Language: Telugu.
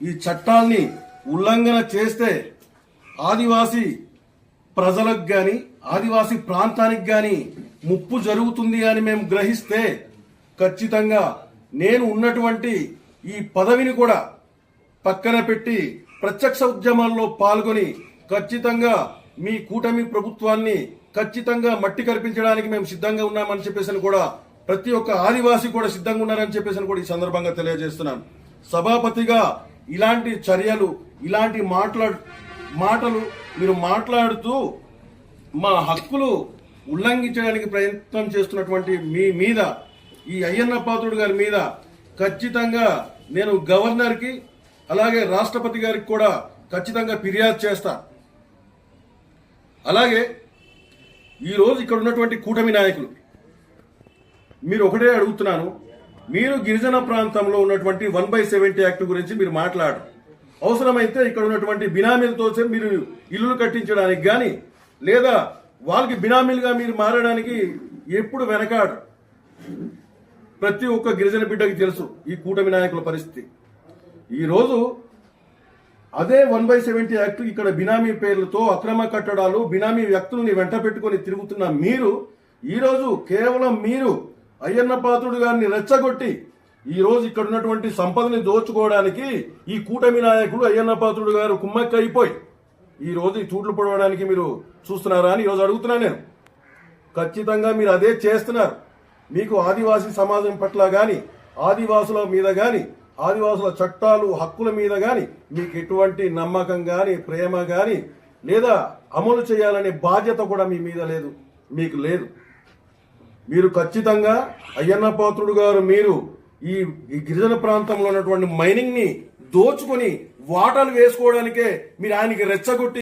ఈ చట్టాల్ని ఉల్లంఘన చేస్తే ఆదివాసీ ప్రజలకు కానీ ఆదివాసీ ప్రాంతానికి కానీ ముప్పు జరుగుతుంది అని మేము గ్రహిస్తే ఖచ్చితంగా నేను ఉన్నటువంటి ఈ పదవిని కూడా పక్కన పెట్టి ప్రత్యక్ష ఉద్యమాల్లో పాల్గొని ఖచ్చితంగా మీ కూటమి ప్రభుత్వాన్ని ఖచ్చితంగా మట్టి కల్పించడానికి మేము సిద్ధంగా ఉన్నామని చెప్పేసి కూడా ప్రతి ఒక్క ఆదివాసి కూడా సిద్ధంగా ఉన్నారని చెప్పేసి కూడా ఈ సందర్భంగా తెలియజేస్తున్నాను. సభాపతిగా ఇలాంటి చర్యలు ఇలాంటి మాట్లా మాటలు మీరు మాట్లాడుతూ మా హక్కులు ఉల్లంఘించడానికి ప్రయత్నం చేస్తున్నటువంటి మీ మీద ఈ అయ్యన్న పాత్రుడు గారి మీద ఖచ్చితంగా నేను గవర్నర్కి అలాగే రాష్ట్రపతి గారికి కూడా ఖచ్చితంగా ఫిర్యాదు చేస్తాను అలాగే ఈరోజు ఇక్కడ ఉన్నటువంటి కూటమి నాయకులు మీరు ఒకటే అడుగుతున్నాను మీరు గిరిజన ప్రాంతంలో ఉన్నటువంటి వన్ బై సెవెంటీ యాక్ట్ గురించి మీరు మాట్లాడరు. అవసరమైతే ఇక్కడ ఉన్నటువంటి బినామీలతో మీరు ఇల్లులు కట్టించడానికి కానీ లేదా వాళ్ళకి బినామీలుగా మీరు మారడానికి ఎప్పుడు వెనకాడరు. ప్రతి ఒక్క గిరిజన బిడ్డకి తెలుసు ఈ కూటమి నాయకుల పరిస్థితి. ఈరోజు అదే వన్ బై సెవెంటీ యాక్ట్ ఇక్కడ బినామీ పేర్లతో అక్రమ కట్టడాలు బినామీ వ్యక్తుల్ని వెంట పెట్టుకుని తిరుగుతున్న మీరు ఈరోజు కేవలం మీరు అయ్యన్న పాత్రుడు గారిని రెచ్చగొట్టి ఈరోజు ఇక్కడ ఉన్నటువంటి సంపదని దోచుకోవడానికి ఈ కూటమి నాయకుడు అయ్యన్న పాత్రుడు గారు కుమ్మక్క అయిపోయి ఈ రోజు ఈ చూట్లు పొడవడానికి మీరు చూస్తున్నారా అని ఈరోజు అడుగుతున్నా నేను. ఖచ్చితంగా మీరు అదే చేస్తున్నారు. మీకు ఆదివాసీ సమాజం పట్ల కానీ ఆదివాసుల మీద కానీ ఆదివాసుల చట్టాలు హక్కుల మీద కానీ మీకు ఎటువంటి నమ్మకం కానీ ప్రేమ కానీ లేదా అమలు చేయాలనే బాధ్యత కూడా మీ మీద లేదు మీకు లేదు. మీరు ఖచ్చితంగా అయ్యన్న పాత్రుడు గారు మీరు ఈ ఈ గిరిజన ప్రాంతంలో ఉన్నటువంటి మైనింగ్ని దోచుకొని వాటాలు వేసుకోవడానికే మీరు ఆయనకి రెచ్చగొట్టి